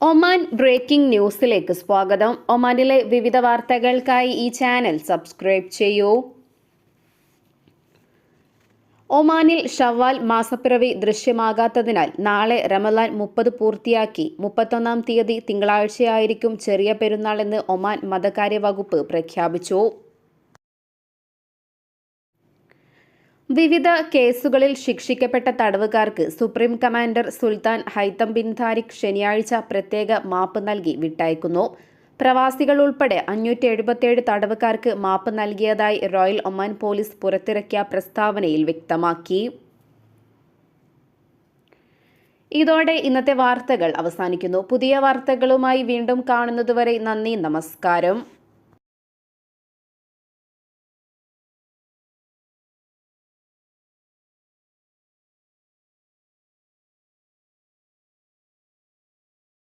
Oman breaking ന്യൂസിലേക്ക് സ്വാഗതം. ഒമാനിലെ വിവിധ വാർത്തകൾക്കായി ഈ ചാനൽ സബ്സ്ക്രൈബ് ചെയ്യൂ. ഒമാനിൽ ഷവ്വാൽ മാസപ്പിറവി ദൃശ്യമാകാത്തതിനാൽ നാളെ റമലാൻ മുപ്പത് പൂർത്തിയാക്കി. മുപ്പത്തൊന്നാം തീയതി തിങ്കളാഴ്ചയായിരിക്കും ചെറിയ പെരുന്നാളെന്ന് ഒമാൻ മതകാര്യ വകുപ്പ് പ്രഖ്യാപിച്ചു. വിവിധ കേസുകളിൽ ശിക്ഷിക്കപ്പെട്ട തടവുകാർക്ക് supreme commander Sultan Haitham bin Tariq ശനിയാഴ്ച പ്രത്യേക മാപ്പ് നൽകി വിട്ടയക്കുന്നു. പ്രവാസികൾ ഉൾപ്പെടെ അഞ്ഞൂറ്റി എഴുപത്തിയേഴ് തടവുകാർക്ക് മാപ്പ് നൽകിയതായി റോയൽ ഒമാൻ പോലീസ് പുറത്തിറക്കിയ പ്രസ്താവനയിൽ വ്യക്തമാക്കി. ഇതോടെ ഇന്നത്തെ വാർത്തകൾ അവസാനിക്കുന്നു. പുതിയ വാർത്തകളുമായി വീണ്ടും കാണുന്നതുവരെ നന്ദി നമസ്കാരം.